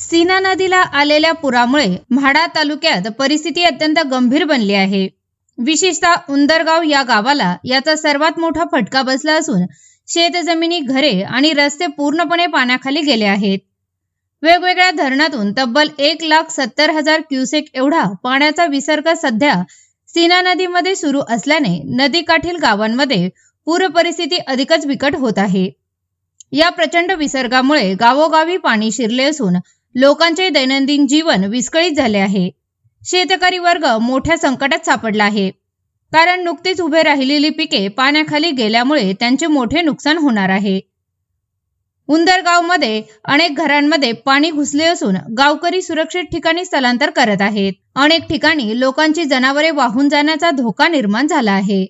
सीना नदीला आलेल्या पुरामुळे म्हाडा तालुक्यात परिस्थिती अत्यंत गंभीर बनली आहे. विशेषतः उंदरगाव या गावाला याचा सर्वात मोठा फटका बसला असून शेतजमिनी घरे आणि रस्ते पूर्णपणे पाण्याखाली गेले आहेत. वेगवेगळ्या धरणातून तब्बल एक लाख सत्तर हजार क्युसेक एवढा पाण्याचा विसर्ग सध्या सीना नदीमध्ये सुरू असल्याने नदीकाठील गावांमध्ये पूर परिस्थिती अधिकच बिकट होत आहे. या प्रचंड विसर्गामुळे गावोगावी पाणी शिरले असून लोकांचे दैनंदिन जीवन विस्कळीत झाले आहे. शेतकरी वर्ग मोठ्या संकटात सापडला आहे. कारण नुकतीच उभे राहिलेली पिके पाण्याखाली गेल्यामुळे त्यांचे मोठे नुकसान होणार आहे. उंदरगावमध्ये अनेक घरांमध्ये पाणी घुसले असून गावकरी सुरक्षित ठिकाणी स्थलांतर करत आहेत. अनेक ठिकाणी लोकांची जनावरे वाहून जाण्याचा धोका निर्माण झाला आहे.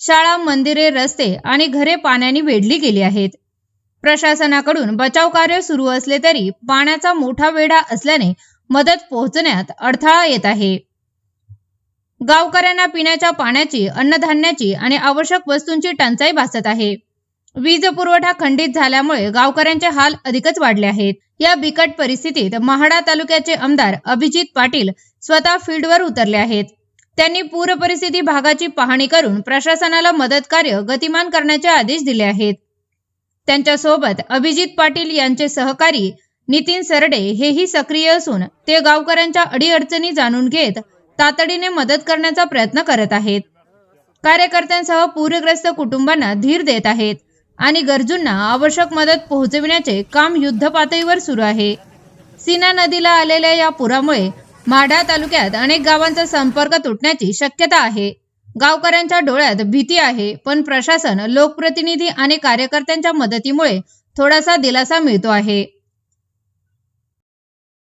शाळा मंदिरे रस्ते आणि घरे पाण्याने वेढली गेली आहेत. प्रशासनाकडून बचाव कार्य सुरू असले तरी पाण्याचा मोठा वेढा असल्याने मदत पोहोचण्यात अडथळा येत आहे. गावकऱ्यांना पिण्याच्या पाण्याची अन्नधान्याची आणि आवश्यक वस्तूंची टंचाई भासत आहे. वीज पुरवठा खंडित झाल्यामुळे गावकऱ्यांचे हाल अधिकच वाढले आहेत. या बिकट परिस्थितीत महाडा तालुक्याचे आमदार अभिजित पाटील स्वतः फील्डवर उतरले आहेत. त्यांनी पूर परिस्थिती भागाची पाहणी करून प्रशासनाला मदत कार्य गतिमान करण्याचे आदेश दिले आहेत. त्यांच्यासोबत अभिजित पाटील यांचे सहकारी नितीन सरडे हेही सक्रिय असून ते गावकऱ्यांच्या अडीअडचणी जाणून घेत तातडीने मदत करण्याचा प्रयत्न करत आहेत. कार्यकर्त्यांसह पूरग्रस्त कुटुंबांना धीर देत आहेत आणि गरजूंना आवश्यक मदत पोहोचविण्याचे काम युद्ध पातळीवर सुरू आहे. सीना नदीला आलेल्या या पुरामुळे माढा तालुक्यात अनेक गावांचा संपर्क तुटण्याची शक्यता आहे. गावकऱ्यांच्या डोळ्यात भीती आहे पण प्रशासन लोकप्रतिनिधी आणि कार्यकर्त्यांच्या मदतीमुळे थोडासा दिलासा मिळतो आहे.